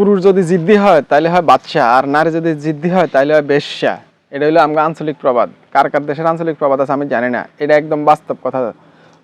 পুরুষ যদি জিদ্দি হয় তাহলে হয় বাচ্চা আর নারী যদি জিদ্দি হয় তাহলে হয় বেশ্যা। এটা হলো আমরা আঞ্চলিক প্রবাদ। কার কার দেশের আঞ্চলিক প্রবাদ আছে আমি জানি না। এটা একদম বাস্তব কথা।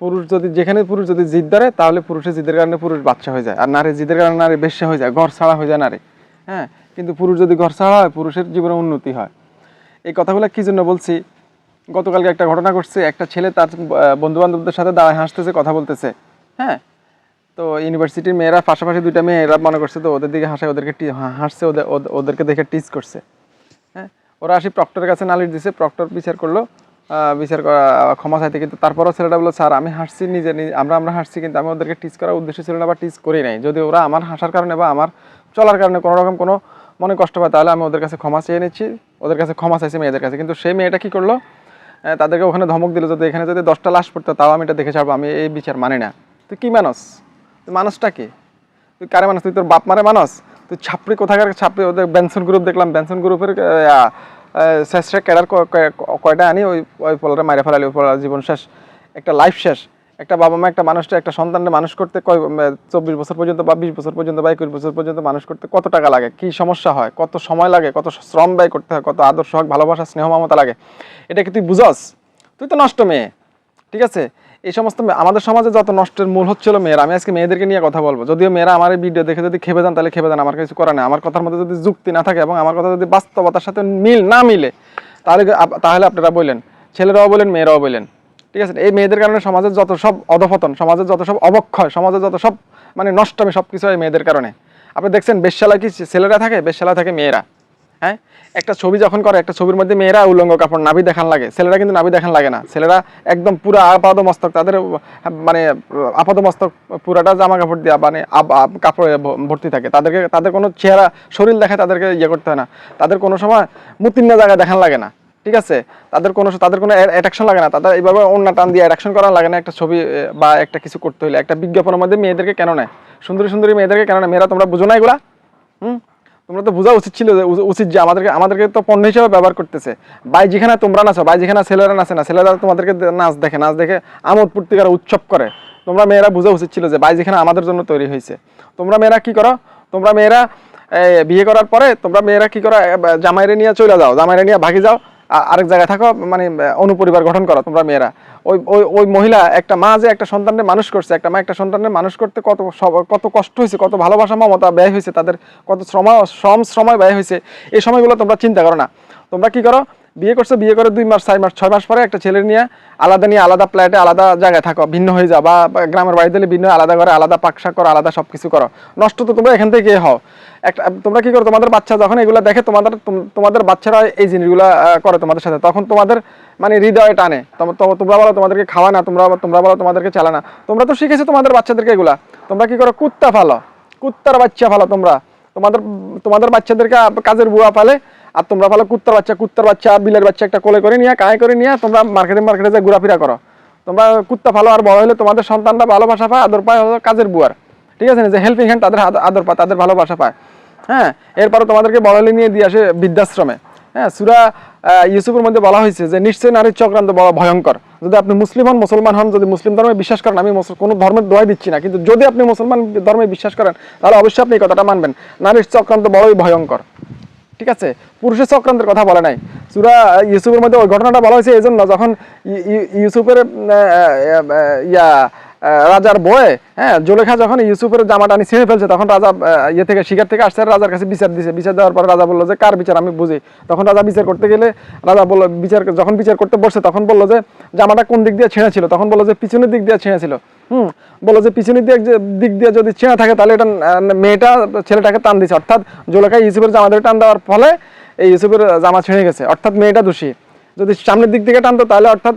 পুরুষ যদি, যেখানে পুরুষ যদি জিদ ধরে, তাহলে পুরুষের জিদের কারণে পুরুষ বাচ্চা হয়ে যায়। আর নারী জিদের কারণে নারী বেশ্যা হয়ে যায়, ঘর ছাড়া হয়ে যায় নারী। হ্যাঁ? কিন্তু পুরুষ যদি ঘর ছাড়া হয়, পুরুষের জীবনে উন্নতি হয়। এই কথাগুলো কি জন্য বলছি? গতকালকে একটা ঘটনা ঘটছে। একটা ছেলে তার বন্ধু বান্ধবদের সাথে দাঁড়ায় হাসতেছে, কথা বলতেছে। হ্যাঁ? তো ইউনিভার্সিটির মেয়েরা পাশাপাশি দুইটা মেয়ে এরা মনে করছে তো, ওদের দিকে হাসে ওদেরকে হাসছে ওদের ওদের- ওদেরকে দেখে টিচ করছে। হ্যাঁ? ওরা আসি প্রক্টরের কাছে নালিশ দিছে প্রক্টর বিচার করল বিচার করা, ক্ষমা চাইতে, কিন্তু তারপরও ছেলেটা বলল, স্যার, আমি হাসছি নিজে আমরা আমরা হাসছি, কিন্তু আমি ওদেরকে টিচ করার উদ্দেশ্য ছিল না বা টিচ করি নাই। যদি ওরা আমার হাসার কারণে বা আমার চলার কারণে কোনো রকম কোনো মনে কষ্ট পায়, তাহলে আমি ওদের কাছে ক্ষমা চেয়ে নিচ্ছি, ওদের কাছে ক্ষমা চাইছি মেয়েদের কাছে। কিন্তু সেই মেয়েটা কী করল? তাদেরকে ওখানে ধমক দিল, যদি এখানে যদি দশটা লাশ পড়তো, তাও আমি এটা দেখে ছাড়বো, আমি এই বিচার মানি না। তো কি মানুষ মানুষটা কি? তুই কারে মানুষ? তুই তোর বাপ মারে মানুষ? তুই ছাপড়ি কোথাকার ছাপড়ি? ওদের বেনসন গ্রুপ দেখলাম। বেনসন গ্রুপের শেষটা ক্যাডার কয়টা আনি? ওই ওই পোলারে মাইরে ফেলালি, ওই পোলার জীবন শেষ। একটা লাইফ শেষ। একটা বাবা মা, একটা মানুষটা একটা সন্তানকে মানুষ করতে কয় চব্বিশ বছর পর্যন্ত বা বিশ বছর পর্যন্ত বা একুশ বছর পর্যন্ত মানুষ করতে কত টাকা লাগে? কি সমস্যা হয়? কত সময় লাগে? কত শ্রম ব্যয় করতে হয়? কত আদর্শ হক ভালোবাসা, স্নেহ, মমতা লাগে? এটা কি তুই বুঝস? তুই তো নষ্ট মেয়ে। ঠিক আছে? এই সমস্ত আমাদের সমাজে যত নষ্টের মূল হচ্ছিল মেয়েরা, আমি আজকে মেয়েদেরকে নিয়ে কথা বলব। যদিও মেয়েরা আমার এই ভিডিও দেখে যদি খেপে যান, তাহলে খেপে যান, আমার কিছু করার নেই। আমার কথার মধ্যে যদি যুক্তি না থাকে এবং আমার কথা যদি বাস্তবতার সাথে মিল না মিলে, তাহলে তাহলে আপনারা বললেন, ছেলেরাও বলেন মেয়েরাও বললেন। ঠিক আছে? এই মেয়েদের কারণে সমাজের যত সব অধপতন, সমাজের যত সব অবক্ষয়, সমাজের যত সব মানে নষ্টমী সব কিছু হয় মেয়েদের কারণে। আপনি দেখছেন, বেশ্যালায় কি ছেলেরা থাকে? বেশ্যালায় থাকে মেয়েরা। হ্যাঁ? একটা ছবি যখন করে, একটা ছবির মধ্যে মেয়েরা উলঙ্গ কাপড়, নাভি দেখান লাগে। ছেলেরা কিন্তু নাভি দেখান লাগে না। ছেলেরা একদম পুরো আপাদ মস্তক তাদের মানে আপাদ মস্তক পুরাটা জামা কাপড় দেওয়া মানে কাপড়ে ভর্তি থাকে। তাদেরকে, তাদের কোনো চেহারা, শরীর দেখায় তাদেরকে ইয়ে করতে হয় না। তাদের কোনো সময় মুতিন্ন জায়গায় দেখান লাগে না। ঠিক আছে? তাদের কোনো তাদের কোনো অ্যাট্রাকশন লাগে না। তাদের এইভাবে অন্য টান দিয়ে অ্যাট্রাকশন করা লাগে না একটা ছবি বা একটা কিছু করতে হলে। একটা বিজ্ঞাপনের মধ্যে মেয়েদেরকে কেন নেয়? সুন্দরী সুন্দরী মেয়েদেরকে কেন নেয়? মেয়েরা তোমরা বুঝো না এগুলা? হুম? তোমরা তো বোঝা উচিত ছিল উচিত যে আমাদেরকে আমাদেরকে তো পণ্য হিসেবে ব্যবহার করতেছে। ভাই যেখানে তোমরা নাচো, ভাই যেখানে ছেলেরা নাচে না, ছেলেরা তোমাদেরকে নাচ দেখে নাচ দেখে আমোদ ফুর্তি করে উৎসব করে। তোমরা মেয়েরা বোঝা উচিত ছিল যে, ভাই যেখানে আমাদের জন্য তৈরি হয়েছে। তোমরা মেয়েরা কি করো? তোমরা মেয়েরা বিয়ে করার পরে তোমরা মেয়েরা কি করো? জামাইরে নিয়ে চলে যাও, জামাইরে নিয়ে ভাগে যাও। আরেক জায়গায় থাকো মানে অনুপরিবার গঠন করো, তোমরা মেয়েরা। ওই ওই ওই মহিলা একটা মা যে একটা সন্তানের মানুষ করছে, একটা মা একটা সন্তানের মানুষ করতে কত কত কষ্ট হয়েছে, কত ভালোবাসা, মমতা ব্যয় হয়েছে, তাদের কত শ্রম শ্রম সময় ব্যয় হয়েছে, এই সময়গুলো তোমরা চিন্তা করো না। তোমরা কি করো বিয়ে করছ, বিয়ে করে দুই মাস চার মাস, ছয় মাস পরে একটা ছেলে নিয়ে আলাদা নিয়ে আলাদা ফ্ল্যাটে আলাদা জায়গায় থাকো, ভিন্ন হয়ে যাও বা গ্রামের বাড়ি দিলে ভিন্ন, আলাদা করে আলাদা পাকশাক করো, আলাদা সব কিছু করো। নষ্ট তো তোমরা এখান থেকে হও। একটা, তোমরা কি করো, তোমাদের বাচ্চা যখন এগুলো দেখে তোমাদের তোমাদের বাচ্চারা এই জিনিসগুলো করে তোমাদের সাথে, তখন তোমাদের মানে হৃদয়ে টানে। তোম- তোম- তোমরা বলো তোমাদেরকে খাওয়া না, তোমরা তোমরা বলো তোমাদেরকে চালা না। তোমরা তো শিখেছো তোমাদের বাচ্চাদেরকে এগুলা। তোমরা কি করো, কুত্তা ফালো, কুত্তার বাচ্চা ফালো তোমরা। তোমাদের তোমাদের বাচ্চাদেরকে কাজের বুয়া পালে আর তোমরা ভালো কুত্তার বাচ্চা কুত্তার বাচ্চা, বিলের বাচ্চা একটা কোলে করে নিয়ে, কায় করে নিয়ে তোমরা মার্কেটে মার্কেটে যা ঘোরাফেরা করো। তোমরা কুত্তা ভালো আর বড় হলে তোমাদের সন্তানরা ভালোবাসা পায়, আদর পায় কাজের বুয়ার। ঠিক আছে না? যে হেল্পিং হ্যান্ড তাদের আদর পায়, তাদের ভালোবাসা পায়। হ্যাঁ? এরপরে তোমাদেরকে বড় হলে নিয়ে দিয়ে আসে বৃদ্ধাশ্রমে। হ্যাঁ সুরা ইউসুফের মধ্যে বলা হয়েছে যে নিশ্চয় নারীর চক্রান্ত বড় ভয়ঙ্কর। যদি আপনি মুসলিম হন, মুসলমান হন, যদি মুসলিম ধর্মে বিশ্বাস করেন, আমি কোনো ধর্মের দোয়াই দিচ্ছি না, কিন্তু যদি আপনি মুসলমান ধর্মে বিশ্বাস করেন, তাহলে অবশ্যই আপনি এই কথাটা মানবেন। নারীর চক্রান্ত বড়ই ভয়ঙ্কর। ঠিক আছে? পুরুষের চক্রান্তের কথা বলে নাই। সুরা ইউসুফের মধ্যে ওই ঘটনাটা বলা হয়েছে এই জন্য যখন ইউসুফের ইয়া রাজার বয়ে হ্যাঁ জোলেখা যখন ইউসুফের জামাটা আনি ছেড়ে ফেলছে, তখন রাজা ইয়ে থেকে, শিকার থেকে আসছে, রাজার কাছে বিচার দিছে। বিচার দেওয়ার পর রাজা বলল যে, কার বিচার? আমি বুঝি। তখন রাজা বিচার করতে গেলে রাজা বলল, বিচার, যখন বিচার করতে বসছে, তখন বলল যে, জামাটা কোন দিক দিয়ে ছেঁড়া ছিল তখন বলল যে, পিছনের দিক দিয়ে ছেঁড়া ছিল হুম, বলল যে, পিছনের দিক দিক দিয়ে যদি ছেঁড়া থাকে, তাহলে এটা মেয়েটা, ছেলেটাকে টান দিছে। অর্থাৎ জোলেখা ইউসুফের জামা জামাদের টান দেওয়ার ফলে এই ইউসুফের জামা ছেড়ে গেছে। অর্থাৎ মেয়েটা দোষী। যদি সামনের দিক থেকে টানতো, তাহলে অর্থাৎ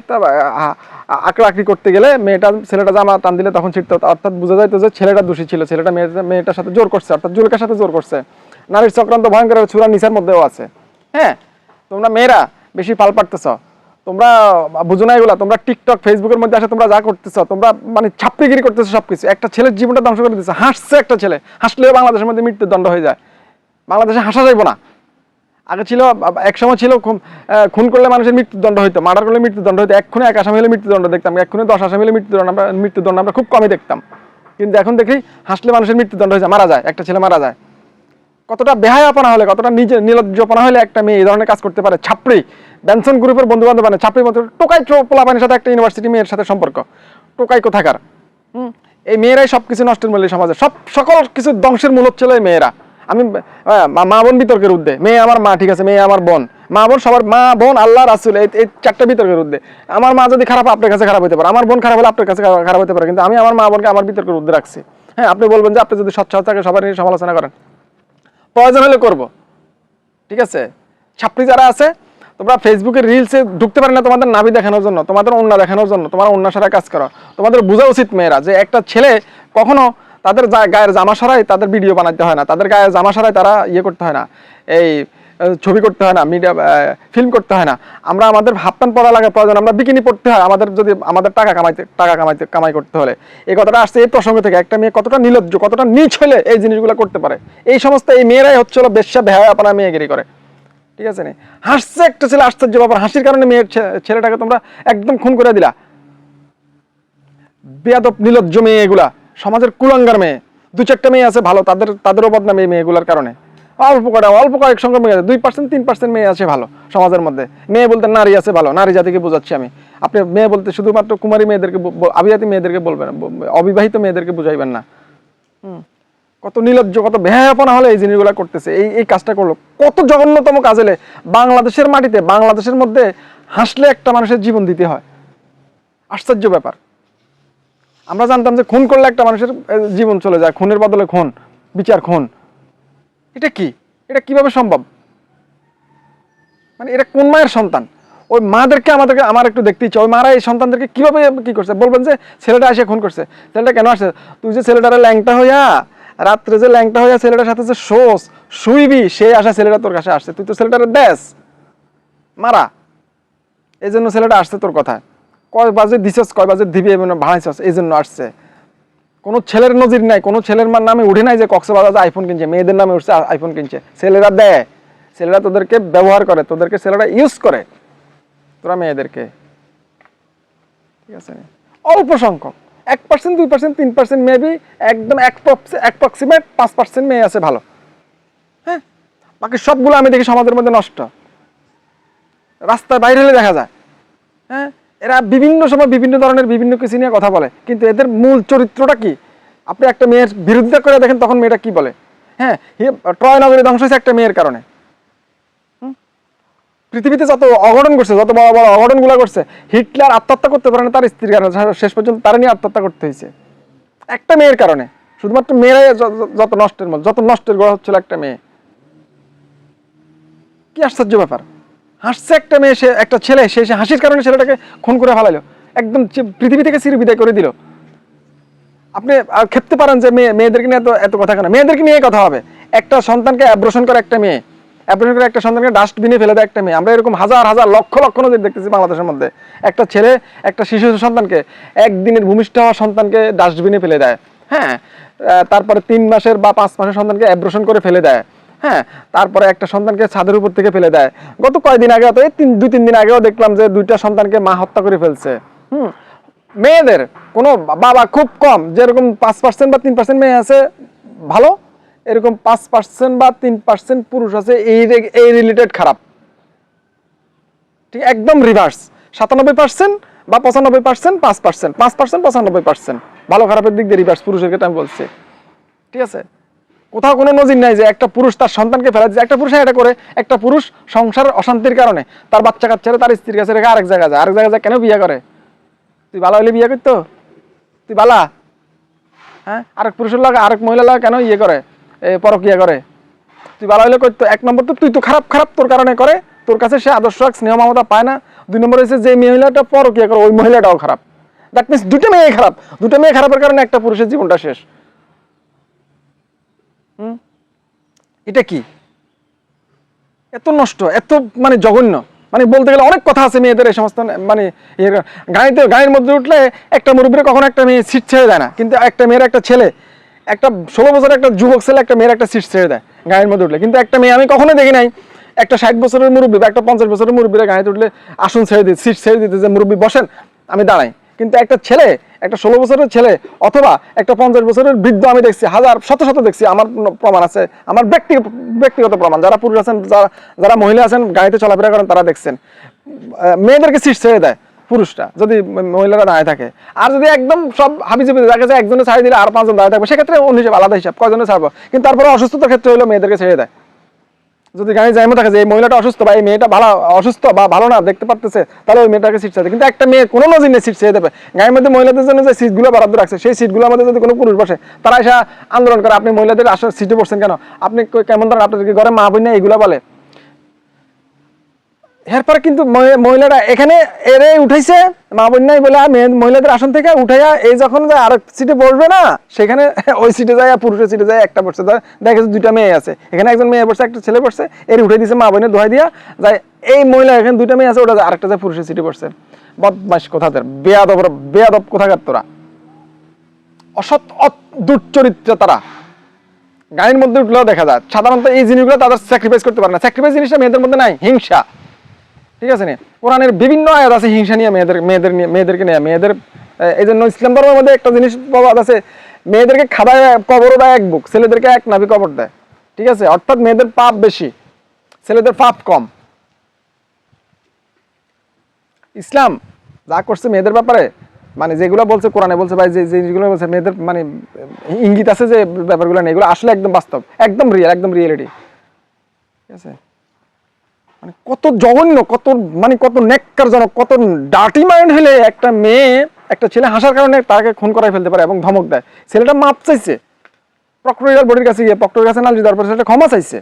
আঁকড়া আঁকড়ি করতে গেলে মেয়েটা, ছেলেটা জামা টান দিলে তখন ছিটতো অর্থাৎ বোঝা যাইতো যে ছেলেটা দোষী ছিল, ছেলেটা মেয়েটা মেয়েটার সাথে জোর করছে, অর্থাৎ জুলকার সাথে জোর করছে। নারীর চক্রান্ত ভয়ঙ্কর চূড়া নিচার মধ্যেও আছে। হ্যাঁ? তোমরা মেয়েরা বেশি পাল পারতেছ তোমরা বুঝো না এগুলা, তোমরা টিকটক, ফেসবুকের মধ্যে আসে তোমরা যা করতেছ, তোমরা মানে ছাপ্পিগিরি করতেছো সবকিছু। একটা ছেলের জীবনটা ধ্বংস করে দিচ্ছে হাসছে একটা ছেলে, হাসলেও বাংলাদেশের মধ্যে মৃত্যুদণ্ড হয়ে যায়। বাংলাদেশে হাসা যাইব না। আগে ছিল, এক সময় ছিল খুন করলে মানুষের মৃত্যুদণ্ড হইতো, মার্ডার করলে মৃত্যুদণ্ড হইতো এক্ষুনি এক আসামি হলে মৃত্যুদণ্ড দেখতাম এক্ষুনি দশ আসামি হলে মৃত্যুদণ্ড, আমরা মৃত্যুদণ্ড আমরা খুব কমই দেখতাম। কিন্তু এখন দেখি, হাসলে মানুষের মৃত্যুদণ্ড হয়ে যায় মারা যায়, একটা ছেলে মারা যায়। কতটা বেহায়াপনা হলে, কতটা নিজে নিলজ্জপনা হলে একটা মেয়ে এই ধরনের কাজ করতে পারে, ছাপড়ি। ব্যানসন গ্রুপের বন্ধু বান্ধব মানে ছাপড়ি মতো, টোকাই পোলাপানের সাথে একটা ইউনিভার্সিটি মেয়ের সাথে সম্পর্ক। টোকাই কোথাকার? হুম? এই মেয়েরাই সব কিছু নষ্টের মূল্য সমাজে সব সকল কিছু ধ্বংসের মূল হচ্ছিল এই মেয়েরা। আমি মা- বোন বিতর্কের উদ্দে মেয়ে আমার মা, ঠিক আছে, মেয়ে আমার বোন। মা বোন সবার, মা বোন আল্লাহ রাসুল, এই চারটা বিতর্কের উদ্দে আমার মা যদি খারাপ, আপনার কাছে খারাপ হতে পারে। আমার বোন খারাপ হলে আপনার কাছে খারাপ- হতে পারে, কিন্তু আমি আমার মা বোনকে আমার বিতর্কের উদ্দে রাখছি। হ্যাঁ আপনি বলবেন যে আপনি যদি স্বচ্ছ থাকে, সবার নিয়ে সমালোচনা করেন। প্রয়োজন হলে করব। ঠিক আছে? ছাত্রী যারা আছে, তোমরা ফেসবুকে রিলসে ঢুকতে পারে না তোমাদের নাভি দেখানোর জন্য, তোমাদের অন্য দেখানোর জন্য, তোমার অন্য সারা কাজ করো। তোমাদের বোঝা উচিত মেয়েরা যে একটা ছেলে কখনো তাদের গায়ের জামা সরাই তাদের ভিডিও বানাতে হয় না। তাদের গায়ের জামা সরাই তারা ইয়ে করতে হয় না। এই ছবি করতে হয় না মিডিয়া ফিল্ম করতে হয় না। আমরা আমাদের হাফ প্যান্ট পরা লাগে প্রয়োজন, আমরা বিকিনি পড়তে হয়, আমাদের যদি, আমাদের টাকা কামাইতে টাকা কামাইতে, কামাই করতে হলে। এই কথাটা আসছে এই প্রসঙ্গ থেকে, একটা মেয়ে কতটা নির্লজ্জ কতটা নিচ হলে এই জিনিসগুলো করতে পারে। এই সমস্ত এই মেয়েরাই হচ্ছিল বেশ্যা বেহায় আপনার মেয়েগিরি করে। ঠিক আছে নি? হাসছে, একটা ছেলে আশ্চর্য ব্যাপার, হাসির কারণে মেয়ের ছেলেটাকে তোমরা একদম খুন করে দিলা। বেয়াদব, নিলজ্জ মেয়ে এগুলা। সমাজের কুলাঙ্গার মেয়ে। দু চারটা মেয়ে আছে ভালো, তাদের, তাদেরও বদনাম এই মেয়েগুলার কারণে। অল্প কটা, অল্প কয়েক সংখ্যক মেয়ে আছে, দুই পার্সেন্ট তিন পার্সেন্ট মেয়ে আছে ভালো সমাজের মধ্যে। মেয়ে বলতে নারী আছে ভালো, নারী জাতিকে বোঝাচ্ছি আমি। আপনি মেয়ে বলতে শুধুমাত্র কুমারী মেয়েদেরকে ব- মেয়েদেরকে বলবেন অবিবাহিত মেয়েদেরকে বুঝাইবেন না। কত নির্লজ্জ কত বেহায়াপনা হলে এই জিনিসগুলো করতেছে, এই এই কাজটা করল। কত জঘন্যতম কাজ এলে বাংলাদেশের মাটিতে, বাংলাদেশের মধ্যে হাসলে একটা মানুষের জীবন দিতে হয়। আশ্চর্য ব্যাপার। আমরা জানতাম যে খুন করলে একটা মানুষের জীবন চলে যায়, খুনের বদলে খুন, বিচার খুন। এটা কি? এটা কীভাবে সম্ভব? মানে এটা কোন মায়ের সন্তান? ওই মাদেরকে আমাদেরকে, আমার একটু দেখতে ইচ্ছে, ওই মারা এই সন্তানদেরকে কীভাবে কী করছে? বলবেন যে ছেলেটা এসে খুন করছে। ছেলেটা কেন আসছে? তুই যে ছেলেটারে ল্যাংটা হইয়া, রাত্রে যে ল্যাংটা হইয়া ছেলেটার সাথে যে শোস, শুইবি সেই আশা ছেলেটা তোর কাছে আসছে। তুই তো ছেলেটারে দেশ মারা। এই জন্য ছেলেটা আসছে তোর কথায়। কয় বাজে দিছস, কয় বাজে দিবি মানে ভাড়াইছস এই জন্য আসছে। কোনো ছেলের নজির নাই, কোনো ছেলের মার নামে উঠে নাই যে কক্সবাজার আইফোন কিনছে, মেয়েদের নামে উঠছে আইফোন কিনছে। ছেলেরা দেয়, ছেলেরা তোদেরকে ব্যবহার করে, তোদেরকে ছেলেরা ইউজ করে, তোরা মেয়েদেরকে। ঠিক আছে? অল্প সংখ্যক, এক পার্সেন্ট দুই পার্সেন্ট তিন পার্সেন্ট মেবি একদম অ্যাপ্রক্সিমেট পাঁচ পার্সেন্ট মেয়ে আছে ভালো। হ্যাঁ? বাকি সবগুলো আমি দেখি সমাজের মধ্যে নষ্ট। রাস্তায় বাইরে হলে দেখা যায়। হ্যাঁ? এরা বিভিন্ন সময় বিভিন্ন ধরনের বিভিন্ন কিছু নিয়ে কথা বলে। কিন্তু এদের মূল চরিত্রটা কি? আপনি একটা মেয়ের বিরোধিতা করে দেখেন, তখন মেয়েটা কি বলে? হ্যাঁ ট্রয় নগরী ধ্বংস হয়েছে একটা মেয়ের কারণে। পৃথিবীতে যত অঘটন করছে যত বড় বড় অঘটনগুলো করছে হিটলার আত্মহত্যা করতে পারে না, তার স্ত্রীর কারণে। শেষ পর্যন্ত তার নিয়ে আত্মহত্যা করতে হয়েছে। একটা মেয়ের কারণে। শুধুমাত্র মেয়েরাই যত নষ্টের মধ্যে যত নষ্টের গোড়া হচ্ছিল একটা মেয়ে। কি আশ্চর্য ব্যাপার। হাসছে একটা মেয়ে, সে একটা ছেলে, সে সে হাসির কারণে ছেলেটাকে খুন করে ফেলাইলো। একদম পৃথিবী থেকে চির বিদায় করে দিল। আপনি খেপতে পারেন যে মেয়ে মেয়েদেরকে নিয়ে এত এত কথা কেন? মেয়েদেরকে নিয়ে কথা হবে। একটা সন্তানকে অ্যাব্রোশন করে একটা মেয়ে। অ্যাব্রোশন করে একটা সন্তানকে ডাস্টবিনে ফেলে দেয় একটা মেয়ে। আমরা এরকম হাজার হাজার, লক্ষ লক্ষ নজির দেখতেছি বাংলাদেশের মধ্যে। একটা ছেলে, একটা শিশু সন্তানকে একদিনের ভূমিষ্ঠ হওয়া সন্তানকে ডাস্টবিনে ফেলে দেয়। হ্যাঁ তারপরে তিন মাসের বা পাঁচ মাসের সন্তানকে অ্যাব্রোশন করে ফেলে দেয়। হ্যাঁ তারপরে একটা সন্তানকে ছাদের উপর থেকে ফেলে দেয়। গত কয়েকদিন আগে তো এই দুই তিন দিন আগেও দেখলাম যে দুইটা সন্তানকে মা হত্যা করে ফেলছে। হুম, মেয়েদের কোনো বাবা খুব কম, যেরকম পাঁচ পার্সেন্ট বা তিন পার্সেন্ট মেয়ে আছে, ভালো। এরকম পাঁচ পার্সেন্ট বা তিন পার্সেন্ট পুরুষ আছে, এই এই রিলেটেড খারাপ। ঠিক, একদম রিভার্স সাতানব্বই পার্সেন্ট বা পঁচানব্বই পার্সেন্ট পাঁচ পার্সেন্ট পাঁচ পার্সেন্ট পঁচানব্বই পার্সেন্ট ভালো খারাপের দিক দিয়ে রিভার্স পুরুষের ক্ষেত্রে আমি বলছি। ঠিক আছে? কোথাও কোনো নজির নাই যে একটা পুরুষ তার সন্তানকে ফেলা দিচ্ছে একটা পুরুষ এটা করে, একটা পুরুষ সংসারের অশান্তির কারণে তার বাচ্চা কাচ্চারা তার স্ত্রীর কাছে রেখে আরেক জায়গায় যায়। আরেক জায়গায় যায় কেন বিয়ে করে? তুই বালা হলে বিয়ে করতো? তুই বালা? হ্যাঁ? আরেক পুরুষের লাগে, আরেক মহিলা লাগে কেন ইয়ে করে? পরকিয়া করে? তুই বালা হলে করতো? এক নম্বর তো তুই তো খারাপ খারাপ তোর কারণে করে। তোর কাছে সে আদর্শ এক স্নেহ মমতা পায় না। দুই নম্বর হচ্ছে যে মহিলাটা পরকিয়া করে, ওই মহিলাটাও খারাপ। দ্যাট মিনস দুটো মেয়ে খারাপ। দুটো মেয়ে খারাপের কারণে একটা পুরুষের জীবনটা শেষ। হুম? এটা কি? এত নষ্ট, এত মানে জঘন্য। মানে বলতে গেলে অনেক কথা আছে মেয়েদের এই সমস্ত মানে এর গাড়িতে গাড়ির মধ্যে উঠলে একটা মুরব্বীর কখনো একটা মেয়ে সিট ছেড়ে দেয় না। কিন্তু একটা মেয়ের একটা ছেলে, একটা ষোলো বছরের একটা যুবক ছেলে একটা মেয়ের একটা সিট ছেড়ে দেয় গাড়ির মধ্যে উঠলে। কিন্তু একটা মেয়ে আমি কখনো দেখি নাই। একটা ষাট বছরের মুরব্বী বা একটা পঞ্চাশ বছরের মুরব্বীরা গাড়িতে উঠলে আসন ছেড়ে দিতে সিট ছেড়ে দিতে যে মুরব্বী বসেন, আমি দাঁড়াই। কিন্তু একটা ছেলে, একটা ষোলো বছরের ছেলে অথবা একটা পঞ্চাশ বছরের বৃদ্ধ আমি দেখছি, হাজার, শত শত দেখছি, আমার প্রমাণ আছে, আমার ব্যক্তিগত ব্যক্তিগত প্রমাণ, যারা পুরুষ আছেন, যারা যারা মহিলা আছেন, গাড়িতে চলাফেরা করেন, তারা দেখছেন। মেয়েদেরকে সিট ছেড়ে দেয় পুরুষটা যদি মহিলারা দাঁড়িয়ে থাকে। আর যদি একদম সব হাবিজাবি দেখা যায়, একজনে ছাড়ি দিলে আর পাঁচজন দাঁড়িয়ে থাকবে, সেক্ষেত্রে অন্য হিসাব, আলাদা হিসাব, কয়জনে ছাড়বো? কিন্তু তারপরে অসুস্থতার ক্ষেত্রে হলো মেয়েদেরকে ছেড়ে দেয়। যদি গাড়ি যাইমো থাকে যে এই মহিলাটা অসুস্থ বা এই মেয়েটা ভালো, অসুস্থ বা ভালো না, দেখতে পারতেছে, তাহলে ওই মেয়েটাকে সিট চাইতে কিন্তু একটা মেয়ে কোনো নজির নেই সিট চেয়ে দেবে। গাড়ির মধ্যে মহিলাদের জন্য যে সিটগুলো বরাদ্দ রাখছে, সেই সিটগুলোর মধ্যে যদি কোনো পুরুষ বসে, তারা এসে আন্দোলন করে, আপনি মহিলাদের আসলে সিটে বসছেন কেন? আপনি কেমন ধরেন আপনাদেরকে ঘরে মা বোন এইগুলো বলে। এরপরে কিন্তু মহি- মহিলারা এখানে এরে উঠাইছে, মা বন্যাই বলে মহিলাদের আসন থেকে উঠাইয়া এই যখন যায় আরেক সিটে বসবে না, সেখানে ওই সিটে যায় আর পুরুষের সিটে যায় একটা বসছে। ধর, দেখা যাচ্ছে দুইটা মেয়ে আছে। এখানে একজন মেয়ে বসছে, একটা ছেলে বসছে, এর উঠে দিছে, মা বোনের দোহাই দিয়া যায়। এই মহিলা এখানে দুইটা মেয়ে আছে, ওটা যায়, আরেকটা যায় পুরুষের সিটে বসছে। বদমাস কোথাদের বেয়াদব বেয়াদব কোথাকার তোরা? অসৎ দুশ্চরিত্র তারা। গাড়ির মধ্যে উঠলেও দেখা যায়, সাধারণত এই জিনিসগুলো তাদের স্যাক্রিফাইস করতে পারে না। স্যাক্রিফাইস জিনিসটা মেয়েদের মধ্যে নাই, হিংসা। ঠিক আছে নি? কোরআনের বিভিন্ন আয়াত আছে, হিংসা নিয়ে, মেয়েদের মেয়েদের নিয়ে, মেয়েদেরকে নিয়ে, মেয়েদের এই জন্য ইসলাম ধর্মের মধ্যে একটা জিনিস প্রবাদ আছে, মেয়েদেরকে খাদায় কবরও দেয় এক বুক, ছেলেদেরকে এক নাভি কবর দেয়, ঠিক আছে? অর্থাৎ মেয়েদের পাপ বেশি, ছেলেদের পাপ কম। ইসলাম যা করছে মেয়েদের ব্যাপারে মানে যেগুলো বলছে কোরআনে বলছে ভাই যে জিনিসগুলো বলছে, মেয়েদের মানে ইঙ্গিত আছে যে ব্যাপারগুলো নেই, এগুলো আসলে একদম বাস্তব, একদম রিয়েল একদম রিয়েলিটি ঠিক আছে? মানে কত জঘন্য, কত মানে কত নেককারজনক, কত ডার্টি মাইন্ড হলে একটা মেয়ে, একটা ছেলে হাসার কারণে তাকে খুন করাই ফেলতে পারে এবং ধমক দেয়। ছেলেটা মাপ চাইছে। প্রক্টোরিয়াল বডির কাছে গিয়ে প্রক্টোরিয়াল কাছে নালিশ দেওয়ার পরে সেটা ক্ষমা চাইছে।